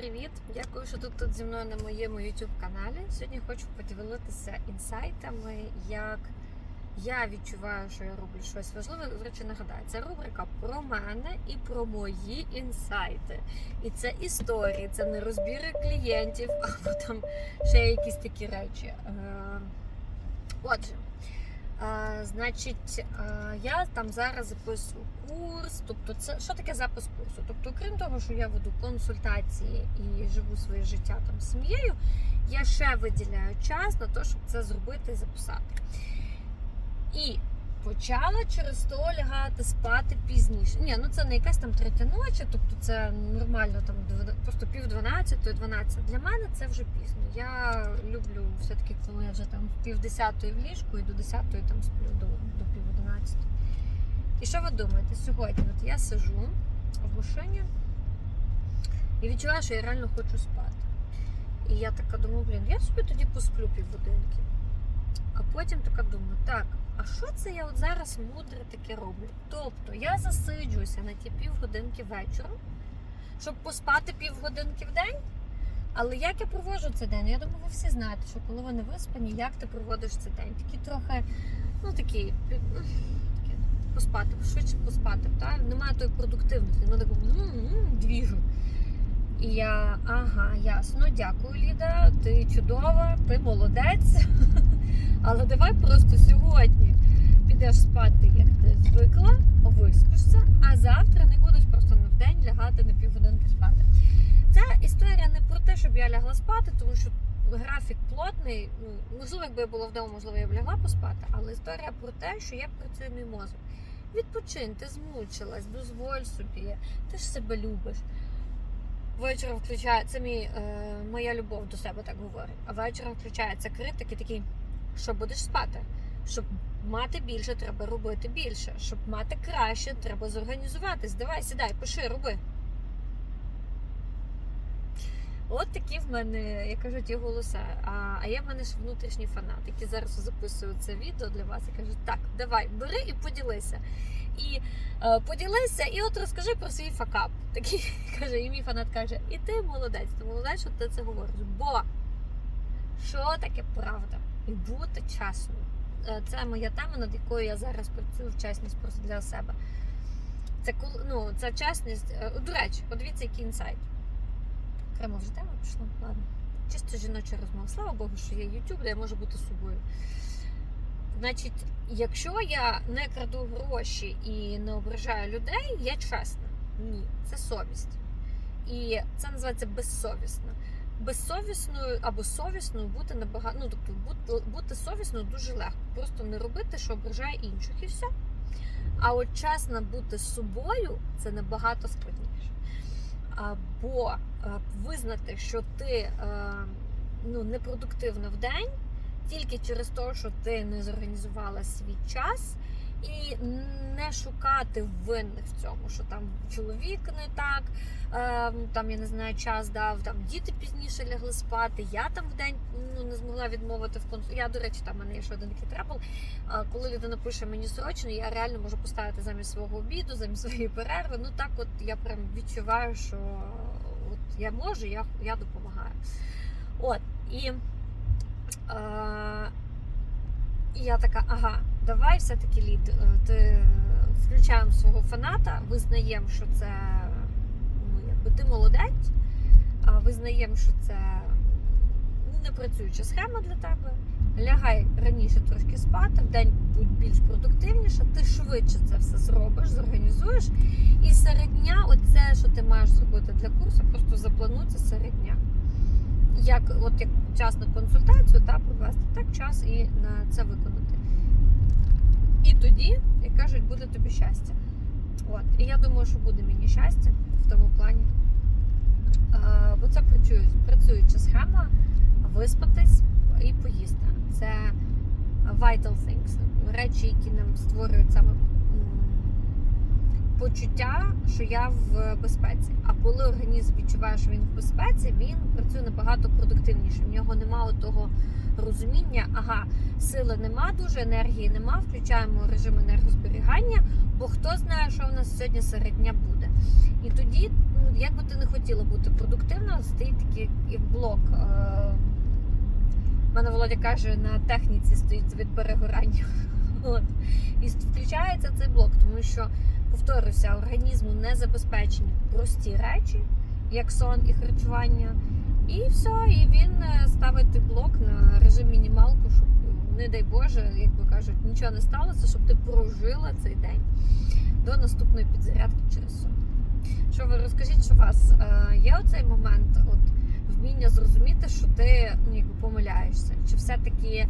привіт! Дякую, що тут, тут зі мною на моєму YouTube каналі. Сьогодні хочу поділитися інсайтами, як я відчуваю, що я роблю щось важливе. До нагадаю, це рубрика про мене і про мої інсайти. І це історії, це не розбіри клієнтів або там ще якісь такі речі. Е, Отже. Значить, я там зараз записую курс. Тобто, це що таке запис курсу? Тобто, крім того, що я веду консультації і живу своє життя там з сім'єю, я ще виділяю час на те, щоб це зробити і записати. І почала через то лягати спати пізніше. Ні, ну це не якась там третя ночі, тобто це нормально там просто пів дванадцятої, дванадцять. Для мене це вже пізно. Я люблю все-таки, коли я вже там в пів десятої в ліжку і до десятої там сплю до, до пів одинадцятої. І що ви думаєте? Сьогодні от я сижу в машині і відчуваю, що я реально хочу спати. І я така думаю, блін, я собі тоді посплю півгодинки. А потім така думаю, так, а що це я от зараз мудре таке роблю? Тобто я засиджуюся на ті півгодинки вечором, щоб поспати півгодинки в день. Але як я проводжу цей день? Я думаю, ви всі знаєте, що коли ви не виспані, як ти проводиш цей день? Такі трохи, ну такі, такі поспати, швидше поспати. Та? Немає тої продуктивності. Ну таку двіжу. І я, ага, ясно, дякую, Ліда. Ти чудова, ти молодець. Але давай просто сьогодні підеш спати, як ти звикла, виспишся, а завтра не будеш просто на день лягати на півгодинки спати. Ця історія не про те, щоб я лягла спати, тому що графік плотний. Ну, можливо, якби я була вдома, можливо, я б лягла поспати, але історія про те, що як працює мій мозок. Відпочинь, ти змучилась, дозволь собі, ти ж себе любиш. Вечором включається це мій, е, моя любов до себе так говорить. А вечором включається критик і такий, що будеш спати? Щоб мати більше, треба робити більше. Щоб мати краще, треба зорганізуватись. Давай, сідай, пиши, роби. От такі в мене, як кажуть, є голоса. А, а є в мене ж внутрішній фанат, який зараз записує це відео для вас і кажуть, так, давай, бери і поділися. І е, поділися, і от розкажи про свій факап. Такий каже, і мій фанат каже, і ти молодець, ти молодець, що ти це говориш. Бо що таке правда? І бути чесною. Е, Це моя тема, над якою я зараз працюю в чесність просто для себе. Це ну, це чесність. Е, До речі, подивіться, який інсайт. Окремо вже тема пішла. Ладно. Чисто жіноча розмова. Слава Богу, що є YouTube, де я можу бути собою. Значить, якщо я не краду гроші і не ображаю людей, я чесна. Ні, це совість. І це називається безсовісно. Безсовісною або совісною бути набагато. Ну, тобто бути, бути совісною дуже легко. Просто не робити, що ображає інших, і все. А от чесно бути собою це набагато складніше. Або е, визнати, що ти е, ну, непродуктивна в день тільки через те, що ти не зорганізувала свій час, і не шукати винних в цьому, що там чоловік не так, е, там я не знаю, час дав, там діти пізніше лягли спати. Я там в день ну, не змогла відмовити в консу. Я, до речі, там в мене є ще один такий трапл. А Коли людина пише мені срочно, я реально можу поставити замість свого обіду, замість своєї перерви. Ну так, от я прям відчуваю, що от я можу, я, я допомагаю. От і. Е, і я така, ага, давай все-таки лід. е, Ти включаємо свого фаната, визнаємо, що це ну, якби ти молодець, визнаємо, що це не працююча схема для тебе. Лягай раніше трошки спати, в день будь більш продуктивніше, ти швидше це все зробиш, зорганізуєш. І серед дня, оце, що ти маєш зробити для курсу, просто заплануйте серед дня як от як час на консультацію та провести так час і на це виконати. І тоді, як кажуть, буде тобі щастя. От. І я думаю, що буде мені щастя в тому плані. А, бо це працює, працююча схема виспатись і поїсти. Це vital things, речі, які нам створюють саме почуття, що я в безпеці. А коли організм відчуває, що він в безпеці, він працює набагато продуктивніше. В нього немає того розуміння, ага, сили нема, дуже енергії нема. Включаємо режим енергозберігання, бо хто знає, що в нас сьогодні серед дня буде. І тоді, ну, як би ти не хотіла бути продуктивна, з як, як блок. Е, в мене Володя каже, на техніці стоїть від перегорання. От. І включається цей блок, тому що, повторюся, організму не забезпечені прості речі, як сон і харчування. І все, і він е, ставить блок на режим мінімалку, щоб, не дай Боже, як би кажуть, нічого не сталося, щоб ти прожила цей день до наступної підзарядки через сон. Що ви розкажіть, що у вас е, є оцей момент, от вміння зрозуміти, що ти ну, якби помиляєшся? Чи все-таки е,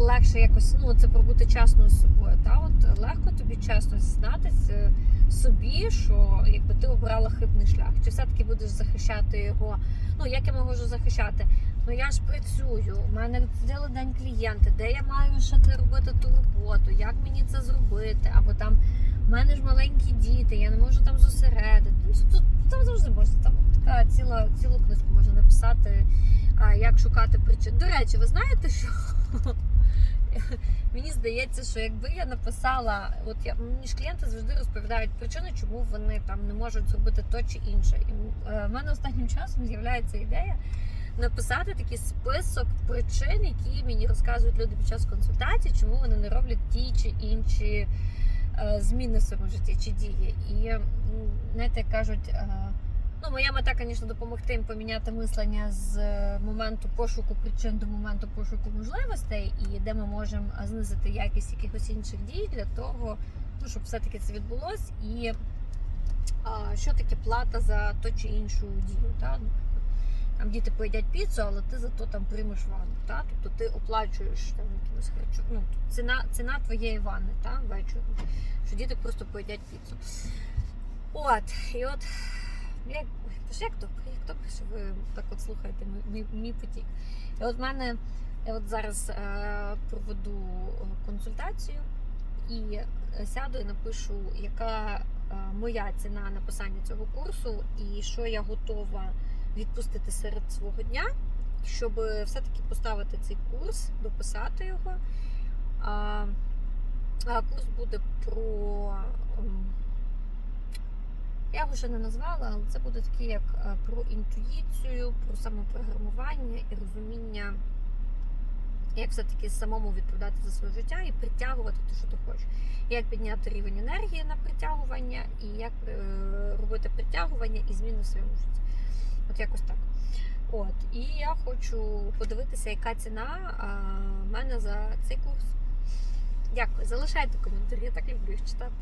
легше якось ну, це про бути чесною з собою? Та? От легко тобі чесно зізнатися собі, що якби ти обрала хибний шлях? Чи все-таки будеш захищати його? Ну як я можу захищати? Ну я ж працюю, у мене цілий день клієнти, де я маю ще робити ту роботу, як мені це зробити? Або там в мене ж маленькі діти, я не можу там зосередити. Ну, там завжди можна. Там така ціла цілу книжку можна написати, як шукати причин. До речі, ви знаєте, що мені здається, що якби я написала, от я мені ж клієнти завжди розповідають причини, чому вони там не можуть зробити то чи інше. І е, в мене останнім часом з'являється ідея. Написати такий список причин, які мені розказують люди під час консультації, чому вони не роблять ті чи інші е, зміни в своєму житті чи дії. І знаєте, кажуть, е, ну моя мета, звісно, допомогти їм поміняти мислення з е, моменту пошуку причин до моменту пошуку можливостей, і де ми можемо е, знизити якість якихось інших дій для того, ну, щоб все-таки це відбулось, і а, що таке плата за ту чи іншу дію. Та? Там діти поїдять піцу, але ти зато там приймеш ванну. Та? Тобто ти оплачуєш там якимось харчу. Ну, ціна, ціна твоєї ванни та? вечором. Що діти просто поїдять піцу. От, і от як, боже, як добре, що ви так от слухаєте мій, мій, потік. І от в мене я от зараз е, проведу е, консультацію і е, сяду і напишу, яка е, моя ціна написання цього курсу, і що я готова відпустити серед свого дня, щоб все-таки поставити цей курс, дописати його. А, а курс буде про. Я ще не назвала, але це буде таке як е, про інтуїцію, про самопрограмування і розуміння, як все-таки самому відповідати за своє життя і притягувати те, що ти хочеш. Як підняти рівень енергії на притягування, і як е, робити притягування і зміни в своєму житті. От якось так. От, і я хочу подивитися, яка ціна а, в мене за цей курс. Дякую. Залишайте коментарі, я так люблю їх читати.